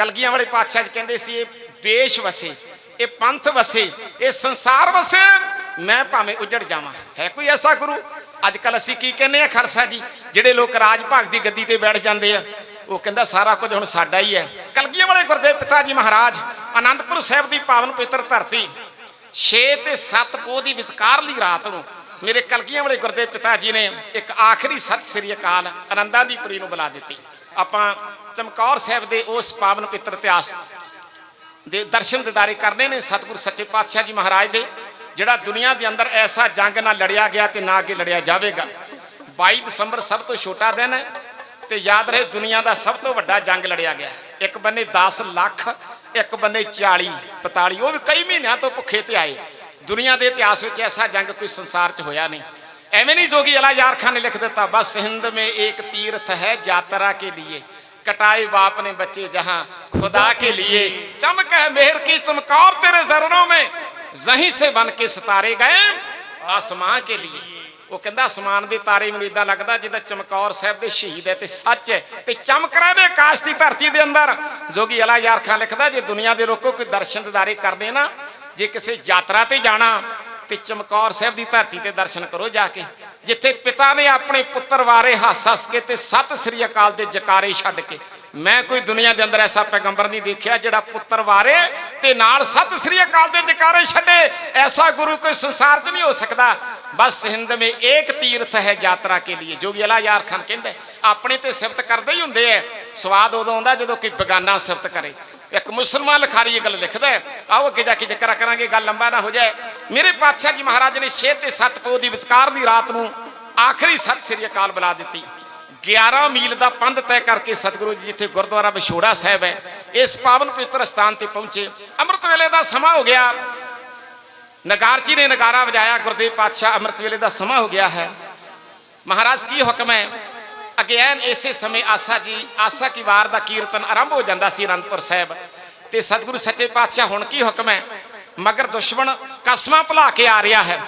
ਕਲਗੀਆਂ ਵਾਲੇ ਪਾਤਸ਼ਾਹ ਜੀ ਕਹਿੰਦੇ ਸੀ, ਇਹ ਦੇਸ਼ ਵਸੇ, ਇਹ ਪੰਥ ਵਸੇ, ਇਹ ਸੰਸਾਰ ਵਸੇ, ਮੈਂ ਭਾਵੇਂ ਉਜੜ ਜਾਵਾਂ। ਹੈ ਕੋਈ ਐਸਾ ਗੁਰੂ? ਅੱਜ ਕੱਲ ਅਸੀਂ ਕੀ ਕਹਿੰਦੇ ਆ ਖਾਲਸਾ ਜੀ? ਜਿਹੜੇ ਲੋਕ ਰਾਜ ਭਾਗ ਦੀ ਗੱਦੀ ਤੇ ਬੈਠ ਜਾਂਦੇ ਆ, ਉਹ ਕਹਿੰਦਾ ਸਾਰਾ ਕੁਝ ਹੁਣ ਸਾਡਾ ਹੀ ਹੈ। ਕਲਗੀਆਂ ਵਾਲੇ ਗੁਰਦੇਵ ਪਿਤਾ ਜੀ ਮਹਾਰਾਜ ਆਨੰਦਪੁਰ ਸਾਹਿਬ ਦੀ ਪਾਵਨ ਪਵਿੱਤਰ ਧਰਤੀ 6 ਤੇ 7 ਪੋਹ ਦੀ ਵਿਚਕਾਰਲੀ ਰਾਤ ਨੂੰ ਮੇਰੇ ਕਲਗੀਆਂ ਵਾਲੇ ਗੁਰਦੇਵ ਪਿਤਾ ਜੀ ਨੇ ਇੱਕ ਆਖਰੀ ਸਤਿ ਸ੍ਰੀ ਅਕਾਲ ਆਨੰਦਾਂ ਦੀ ਪੁਰੀ ਨੂੰ ਬੁਲਾ ਦਿੱਤੀ। ਆਪਾਂ ਚਮਕੌਰ ਸਾਹਿਬ ਦੇ ਉਸ ਪਾਵਨ ਪਵਿੱਤਰ ਇਤਿਹਾਸ ਦੇ ਦਰਸ਼ਨ ਦਿਦਾਰੇ ਕਰਨੇ ਨੇ ਸਤਿਗੁਰ ਸੱਚੇ ਪਾਤਸ਼ਾਹ ਜੀ ਮਹਾਰਾਜ ਦੇ, ਜਿਹੜਾ ਦੁਨੀਆ ਦੇ ਅੰਦਰ ਐਸਾ ਜੰਗ ਨਾ ਲੜਿਆ ਗਿਆ ਤੇ ਨਾ ਅੱਗੇ ਲੜਿਆ ਜਾਵੇਗਾ। 22 ਦਸੰਬਰ ਸਭ ਤੋਂ ਛੋਟਾ ਦਿਨ ਹੈ ਤੇ ਯਾਦ ਰਹੇ ਦੁਨੀਆ ਦਾ ਸਭ ਤੋਂ ਵੱਡਾ ਜੰਗ ਲੜਿਆ ਗਿਆ। ਇੱਕ ਬੰਨੇ 10 ਲੱਖ, ਇੱਕ ਬੰਨੇ 40 45 ਉਹ ਵੀ ਕਈ ਮਹੀਨਿਆਂ ਤੋਂ ਭੁੱਖੇ ਤੇ ਆਏ। ਦੁਨੀਆ ਦੇ ਇਤਿਹਾਸ ਵਿੱਚ ਐਸਾ ਜੰਗ ਕੋਈ ਸੰਸਾਰ 'ਚ ਹੋਇਆ ਨਹੀਂ। ਐਵੇਂ ਨਹੀਂ ਜੋਗੀ ਅਲਾ ਯਾਰ ਖਾਨ ਨੇ ਲਿਖ ਦਿੱਤਾ ਬਸ ਹਿੰਦ में एक तीर्थ है यात्रा के लिए कटाए बाप ने बच्चे जहां खुदा के लिए चमक है मेहर की चमकौर तेरे जरनों में जहीं से बन के सितारे गए आसमां के लिए ਉਹ ਕਹਿੰਦਾ ਅਸਮਾਨ ਦੇ ਤਾਰੇ ਮੈਨੂੰ ਇਦਾਂ ਲੱਗਦਾ ਜਿੱਦਾਂ ਚਮਕੌਰ ਸਾਹਿਬ ਦੇ ਸ਼ਹੀਦ ਹੈ ਤੇ ਸੱਚ ਹੈ ਤੇ ਚਮਕ ਰਹੇ ਦੇ ਆਕਾਸ਼ ਦੀ ਧਰਤੀ ਦੇ ਅੰਦਰ ਜੋਗੀ ਅਲਾ ਯਾਰ ਖਾਨ ਲਿਖਦਾ ਜੇ ਦੁਨੀਆ ਦੇ ਲੋਕੋ ਕੋਈ ਦਰਸ਼ਨ ਦਿਦਾਰੇ ਕਰਨੇ ਨਾ ਜੇ ਕਿਸੇ ਯਾਤਰਾ ਤੇ ਜਾਣਾ ਤੇ ਚਮਕੌਰ ਸਾਹਿਬ ਦੀ ਧਰਤੀ ਤੇ ਦਰਸ਼ਨ ਕਰੋ ਜਾ ਕੇ। ਜਿੱਥੇ ਪਿਤਾ ਨੇ ਆਪਣੇ ਪੁੱਤਰ ਵਾਰੇ ਹੱਸ ਹੱਸ ਕੇ ਤੇ ਸਤਿ ਸ੍ਰੀ ਅਕਾਲ ਦੇ ਜਕਾਰੇ ਛੱਡ ਕੇ। ਮੈਂ ਕੋਈ ਦੁਨੀਆ ਦੇ ਅੰਦਰ ਐਸਾ ਪੈਗੰਬਰ ਨਹੀਂ ਦੇਖਿਆ ਜਿਹੜਾ ਪੁੱਤਰ ਵਾਰੇ ਤੇ ਨਾਲ ਸਤਿ ਸ੍ਰੀ ਅਕਾਲ ਦੇ ਜਕਾਰੇ ਛੱਡੇ। ਐਸਾ ਗੁਰੂ ਕੋਈ ਸੰਸਾਰ 'ਚ ਨਹੀਂ ਹੋ ਸਕਦਾ। ਬਸ ਹਿੰਦ ਮੇ ਏਕ ਤੀਰਥ ਹੈ ਯਾਤਰਾ ਕੇ ਲਈ ਜੋ ਵੀ ਅਲਾ ਯਾਰ ਖਾਨ ਕਹਿੰਦਾ, ਆਪਣੇ ਤੇ ਸਿਫਤ ਕਰਦੇ ਹੀ ਹੁੰਦੇ ਐ। ਸਵਾਦ ਉਦੋਂ ਆਉਂਦਾ ਜਦੋਂ ਕੋਈ ਬਗਾਨਾ ਸਿਫਤ ਕਰੇ। ਇੱਕ ਮੁਸਲਮਾਨ ਲਿਖਾਰੀ ਇਹ ਗੱਲ ਲਿਖਦਾ ਆਓ ਅੱਗੇ ਜਾ ਕੇ ਜ਼ਿਕਰ ਕਰਾਂਗੇ, ਗੱਲ ਲੰਬਾ ਨਾ ਹੋ ਜਾਏ। ਮੇਰੇ ਪਾਤਸ਼ਾਹ ਜੀ ਮਹਾਰਾਜ ਨੇ 6 ਤੇ 7 ਪੋ ਦੀ ਵਿਚਕਾਰ ਦੀ ਰਾਤ ਨੂੰ ਆਖਰੀ ਸਤਿ ਸ੍ਰੀ ਅਕਾਲ ਬੁਲਾ ਦਿੱਤੀ। 11 ਮੀਲ ਦਾ ਪੰਧ ਤੈਅ ਕਰਕੇ ਸਤਿਗੁਰੂ ਜੀ ਜਿੱਥੇ ਗੁਰਦੁਆਰਾ ਵਿਛੋੜਾ ਸਾਹਿਬ ਹੈ, ਇਸ ਪਾਵਨ ਪਵਿੱਤਰ ਸਥਾਨ ਤੇ ਪਹੁੰਚੇ। ਅੰਮ੍ਰਿਤ ਵੇਲੇ ਦਾ ਸਮਾਂ ਹੋ ਗਿਆ। ਨਗਾਰਚੀ ਨੇ ਨਗਾਰਾ ਵਜਾਇਆ, ਗੁਰਦੇਵ ਪਾਤਸ਼ਾਹ ਅੰਮ੍ਰਿਤ ਵੇਲੇ ਦਾ ਸਮਾਂ ਹੋ ਗਿਆ ਹੈ। ਮਹਾਰਾਜ, ਕੀ ਹੁਕਮ ਹੈ? ਅੱਗੇ ਇਸੇ ਸਮੇਂ ਆਸਾ ਜੀ, ਆਸਾ ਕੀ ਵਾਰ ਦਾ ਕੀਰਤਨ ਆਰੰਭ ਹੋ ਜਾਂਦਾ ਸੀ ਅਨੰਦਪੁਰ ਸਾਹਿਬ। ਤੇ ਸਤਿਗੁਰੂ ਸੱਚੇ ਪਾਤਸ਼ਾਹ, ਹੁਣ ਕੀ ਹੁਕਮ ਹੈ? ਮਗਰ ਦੁਸ਼ਮਣ ਕਸਮਾਂ ਭੁਲਾ ਕੇ ਆ ਰਿਹਾ ਹੈ।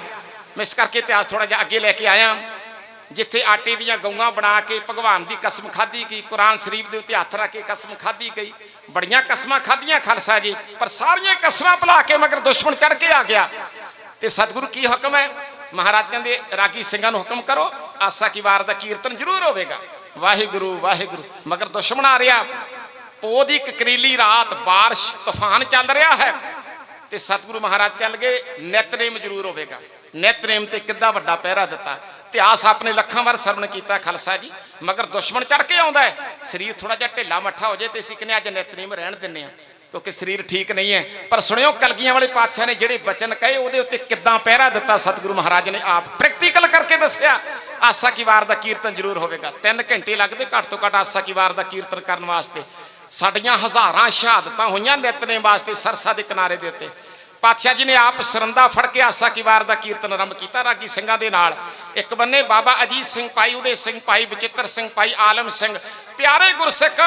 ਮੈਂ ਇਸ ਕਰਕੇ ਇਤਿਹਾਸ ਥੋੜਾ ਜਿਹਾ ਅੱਗੇ ਲੈ ਕੇ ਆਇਆ। ਜਿੱਥੇ ਆਟੇ ਦੀਆਂ ਗਊਆਂ ਬਣਾ ਕੇ ਭਗਵਾਨ ਦੀ ਕਸਮ ਖਾਧੀ ਗਈ, ਕੁਰਾਨ ਸ਼ਰੀਫ ਦੇ ਉੱਤੇ ਹੱਥ ਰੱਖ ਕੇ ਕਸਮ ਖਾਧੀ ਗਈ। ਬੜੀਆਂ ਕਸਮਾਂ ਖਾਧੀਆਂ ਖਾਲਸਾ ਜੀ, ਪਰ ਸਾਰੀਆਂ ਕਸਮਾਂ ਭੁਲਾ ਕੇ ਮਗਰ ਦੁਸ਼ਮਣ ਚੜ ਕੇ ਆ ਗਿਆ। ਤੇ ਸਤਿਗੁਰੂ ਕੀ ਹੁਕਮ ਹੈ? ਮਹਾਰਾਜ ਕਹਿੰਦੇ, ਰਾਗੀ ਸਿੰਘਾਂ ਨੂੰ ਹੁਕਮ ਕਰੋ, ਆਸਾ ਕੀ ਵਾਰ ਦਾ ਕੀਰਤਨ ਜ਼ਰੂਰ ਹੋਵੇਗਾ। ਵਾਹਿਗੁਰੂ ਵਾਹਿਗੁਰੂ, ਮਗਰ ਦੁਸ਼ਮਣ ਆ ਰਿਹਾ। ਪੋ ਦੀ ਕਕਰੀਲੀ ਰਾਤ ਬਾਰਿਸ਼, ਤੂਫਾਨ ਚੱਲ ਰਿਹਾ ਹੈ। ਤੇ ਸਤਿਗੁਰੂ ਮਹਾਰਾਜ ਕਹਿਣ ਲੱਗੇ ਨਿਤਨੇਮ ਜ਼ਰੂਰ ਹੋਵੇਗਾ। ਨਿਤਨੇਮ ਤੇ ਕਿੱਦਾਂ ਵੱਡਾ ਪਹਿਰਾ ਦਿੱਤਾ। ਇਤਿਹਾਸ ਆਪਣੇ ਲੱਖਾਂ ਵਾਰ ਸਰਵਣ ਕੀਤਾ ਖਾਲਸਾ ਜੀ। ਮਗਰ ਦੁਸ਼ਮਣ ਚੜ ਕੇ ਆਉਂਦਾ ਹੈ। ਸਰੀਰ ਥੋੜਾ ਜਿਹਾ ਢਿੱਲਾ ਮੱਠਾ ਹੋ ਜਾਏ ਤੇ ਅਸੀਂ ਕਹਿੰਦੇ ਅੱਜ ਨਿਤਨੇਮ ਰਹਿਣ ਦਿੰਨੇ ਆ ਕਿਉਂਕਿ ਸਰੀਰ ਠੀਕ ਨਹੀਂ ਹੈ। ਪਰ ਸੁਣਿਓ, ਕਲਗੀਆਂ ਵਾਲੇ ਪਾਤਸ਼ਾਹ ਨੇ ਜਿਹੜੇ ਬਚਨ ਕਹੇ, ਉਹਦੇ ਉੱਤੇ ਕਿੱਦਾਂ ਪਹਿਰਾ ਦਿੱਤਾ ਸਤਿਗੁਰੂ ਮਹਾਰਾਜ ਨੇ ਆਪ। ਪ੍ਰੈਕਟੀਕਲ ਕਰਕੇ ਦੱਸਿਆ, ਆਸਾ ਕੀ ਵਾਰ ਦਾ ਕੀਰਤਨ ਜ਼ਰੂਰ ਹੋਵੇਗਾ। 3 ਘੰਟੇ ਲੱਗਦੇ ਘੱਟ ਤੋਂ ਘੱਟ ਆਸਾ ਕੀ ਵਾਰ ਦਾ ਕੀਰਤਨ ਕਰਨ ਵਾਸਤੇ। ਸਾਡੀਆਂ ਹਜ਼ਾਰਾਂ ਸ਼ਹਾਦਤਾਂ ਹੋਈਆਂ ਨਿਤਨੇਮ ਵਾਸਤੇ ਸਰਸਾ ਦੇ ਕਿਨਾਰੇ ਦੇ ਉੱਤੇ। ਪਾਤਸ਼ਾਹ ਜੀ ਨੇ ਆਪ ਸਰੰਦਾ ਫੜ ਕੇ ਆਸਾ ਕੀ ਵਾਰ ਦਾ ਕੀਰਤਨ ਆਰੰਭ ਕੀਤਾ ਰਾਗੀ ਸਿੰਘਾਂ ਦੇ ਨਾਲ। ਇੱਕ ਬੰਨੇ ਬਾਬਾ ਅਜੀਤ ਸਿੰਘ ਭਾਈ, ਉਹਦੇ ਸਿੰਘ ਭਾਈ ਬਚਿੱਤਰ ਸਿੰਘ ਭਾਈ, ਆਲਮ ਸਿੰਘ। ਪਿਆਰੇ ਗੁਰਸਿੱਖ,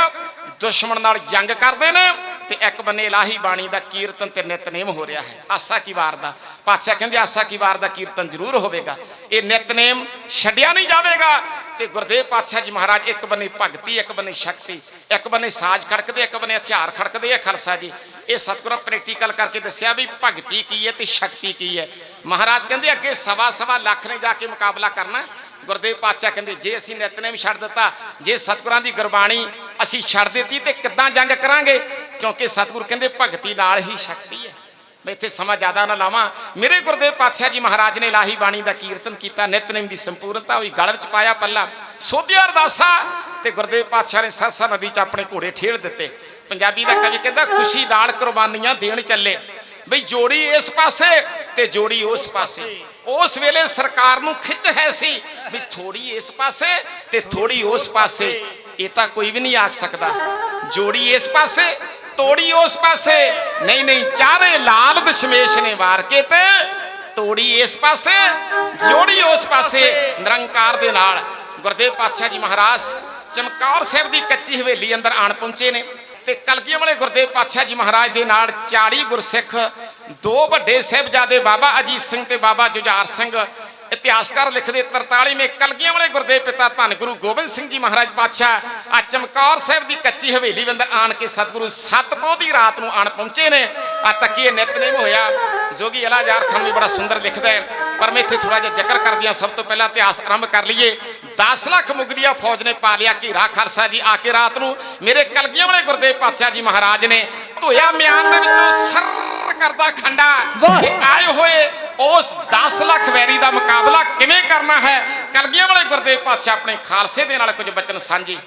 ਦੁਸ਼ਮਣ ਨਾਲ ਜੰਗ ਕਰਦੇ ਨੇ ਤੇ ਇੱਕ ਬੰਨੇ ਇਲਾਹੀ ਬਾਣੀ ਦਾ ਕੀਰਤਨ ਤੇ ਨਿਤਨੇਮ ਹੋ ਰਿਹਾ ਹੈ। ਆਸਾ ਕੀ ਵਾਰ ਦਾ। ਪਾਤਸ਼ਾਹ ਕਹਿੰਦੇ ਆਸਾ ਕੀ ਵਾਰ ਦਾ ਕੀਰਤਨ ਜ਼ਰੂਰ ਹੋਵੇਗਾ। ਇਹ ਨਿਤਨੇਮ ਛੱਡਿਆ ਨਹੀਂ ਜਾਵੇਗਾ। ਤੇ ਗੁਰਦੇਵ ਪਾਤਸ਼ਾਹ ਜੀ ਮਹਾਰਾਜ, ਇੱਕ ਬੰਨੇ ਭਗਤੀ, ਇੱਕ ਬੰਨੇ ਸ਼ਕਤੀ, ਇੱਕ ਬੰਨੇ ਸਾਜ਼ ਖੜਕਦੇ, ਇੱਕ ਬੰਨੇ ਹਥਿਆਰ ਖੜਕਦੇ ਆ ਖਾਲਸਾ ਜੀ। ਇਹ ਸਤਿਗੁਰਾਂ ਪ੍ਰੈਕਟੀਕਲ ਕਰਕੇ ਦੱਸਿਆ ਵੀ ਭਗਤੀ ਕੀ ਹੈ ਤੇ ਸ਼ਕਤੀ ਕੀ ਹੈ। ਮਹਾਰਾਜ ਕਹਿੰਦੇ ਅੱਗੇ ਸਵਾ ਸਵਾ ਲੱਖ ਨੇ ਜਾ ਕੇ ਮੁਕਾਬਲਾ ਕਰਨਾ। ਗੁਰਦੇਵ ਪਾਤਸ਼ਾਹ ਕਹਿੰਦੇ, ਜੇ ਅਸੀਂ ਨਿਤਨੇਮ ਛੱਡ ਦਿੱਤਾ, ਜੇ ਸਤਿਗੁਰਾਂ ਦੀ ਗੁਰਬਾਣੀ ਅਸੀਂ ਛੱਡ ਦਿੱਤੀ, ਤੇ ਕਿੱਦਾਂ ਜੰਗ ਕਰਾਂਗੇ? ਕਿਉਂਕਿ ਸਤਿਗੁਰ ਕਹਿੰਦੇ ਭਗਤੀ ਨਾਲ ਹੀ ਸ਼ਕਤੀ ਹੈ। ਮੈਂ ਇੱਥੇ ਸਮਾਂ ਜ਼ਿਆਦਾ ਨਾ ਲਾਵਾਂ। ਮੇਰੇ ਗੁਰਦੇਵ ਪਾਤਸ਼ਾਹ ਜੀ ਮਹਾਰਾਜ ਨੇ ਲਾਹੀ ਬਾਣੀ ਦਾ ਕੀਰਤਨ ਕੀਤਾ ਨਿਤਨੇਮ ਦੀ ਸੰਪੂਰਨਤਾ ਹੋਈ, ਗਲ ਵਿੱਚ ਪਾਇਆ ਪੱਲਾ। ਸੋਧਿਆ ਅਰਦਾਸਾ ਤੇ ਗੁਰਦੇਵ ਪਾਤਸ਼ਾਹ ਨੇ ਸਰਸਾ ਨਦੀ 'ਚ ਆਪਣੇ ਘੋੜੇ ਠੇੜ ਦਿੱਤੇ। ਪੰਜਾਬੀ ਦਾ ਕਵੀ ਕਹਿੰਦਾ, ਖੁਸ਼ੀ ਨਾਲ ਕੁਰਬਾਨੀਆਂ ਦੇਣ ਚੱਲੇ। ਬਈ ਜੋੜੀ ਇਸ ਪਾਸੇ ਤੇ ਜੋੜੀ ਉਸ ਪਾਸੇ। ਉਸ ਵੇਲੇ ਸਰਕਾਰ ਨੂੰ ਖਿੱਚ ਹੈ ਸੀ ਵੀ ਥੋੜੀ ਇਸ ਪਾਸੇ ਤੇ ਥੋੜੀ ਉਸ ਪਾਸੇ। ਇਹ ਤਾਂ ਕੋਈ ਵੀ ਨਹੀਂ ਆਖ ਸਕਦਾ। ਜੋੜੀ ਇਸ ਪਾਸੇ ਤੋੜੀ ਉਸ ਪਾਸੇ। ਨਹੀਂ ਨਹੀਂ, ਚਾਰੇ ਲਾਲ ਦਸ਼ਮੇਸ਼ ਨੇ ਵਾਰ ਕੇ ਤੇ ਤੋੜੀ ਇਸ ਪਾਸੇ, ਜੋੜੀ ਉਸ ਪਾਸੇ, ਨਿਰੰਕਾਰ ਦੇ ਨਾਲ। ਗੁਰਦੇਵ ਪਾਤਸ਼ਾਹ ਜੀ ਮਹਾਰਾਜ, ਚਮਕੌਰ ਸਾਹਿਬ ਦੀ ਕੱਚੀ ਹਵੇਲੀ ਅੰਦਰ ਆਣ ਪਹੁੰਚੇ ਨੇ ਤੇ ਕਲਗੀਆਂ ਵਾਲੇ ਗੁਰਦੇਵ ਪਾਤਸ਼ਾਹ ਜੀ ਮਹਾਰਾਜ ਦੇ ਨਾਲ 40 ਗੁਰਸਿੱਖ, ਦੋ ਵੱਡੇ ਸਾਹਿਬਜ਼ਾਦੇ ਬਾਬਾ ਅਜੀਤ ਸਿੰਘ ਤੇ ਬਾਬਾ ਜੁਝਾਰ ਸਿੰਘ ਇਤਿਹਾਸਕਾਰ ਲਿਖਦੇ 43ਵੇਂ ਕਲਗੀਆਂ ਵਾਲੇ ਗੁਰਦੇਵ ਪਿਤਾ ਧੰਨ ਗੁਰੂ ਗੋਬਿੰਦ ਸਿੰਘ ਜੀ ਮਹਾਰਾਜ ਪਾਤਸ਼ਾਹ ਆ ਚਮਕੌਰ ਸਾਹਿਬ ਦੀ ਕੱਚੀ ਹਵੇਲੀ ਅੰਦਰ ਆਣ ਕੇ ਸਤਿਗੁਰੂ ਸਤਪੋਹ ਦੀ ਰਾਤ ਨੂੰ ਆਣ ਪਹੁੰਚੇ ਨੇ। ਆ ਤੱਕੀਏ ਨਿਤਨੇਮ ਹੋਇਆ। ਜੋਗੀ ਅਲਾਜਾਰ ਖਾਨ ਵੀ ਬੜਾ ਸੁੰਦਰ ਲਿਖਦਾ ਹੈ। ਪਰ ਮੈਂ ਇੱਥੇ ਥੋੜਾ ਜਿਹਾ ਜ਼ਿਕਰ ਕਰਦਿਆਂ ਸਭ ਤੋਂ ਪਹਿਲਾਂ ਇਤਿਹਾਸ ਆਰੰਭ ਕਰ ਲਈਏ। 10 ਲੱਖ ਮੁਗਲੀਆ ਫੌਜ ਨੇ ਪਾ ਲਿਆ ਘੀਰਾ ਖਾਲਸਾ ਜੀ ਆ ਕੇ ਰਾਤ ਨੂੰ। ਮੇਰੇ ਕਲਗੀਆਂ ਵਾਲੇ ਗੁਰਦੇਵ ਪਾਤਸ਼ਾਹ ਜੀ ਮਹਾਰਾਜ ਨੇ ਧੋਇਆ ਮਿਆਨ ਦੇ ਵਿੱਚੋਂ ਸਰ ਕਰਦਾ ਖੰਡਾ। ਆਏ ਹੋਏ ਉਸ 10 ਲੱਖ ਵੈਰੀ ਦਾ ਮੁਕਾਬਲਾ ਕਿਵੇਂ ਕਰਨਾ ਹੈ? ਕਲਗੀਆਂ ਵਾਲੇ ਗੁਰਦੇਵ ਪਾਤਸ਼ਾਹ ਆਪਣੇ ਖਾਲਸੇ ਦੇ ਨਾਲ ਕੁਝ ਬਚਨ ਸਾਂਝੇ।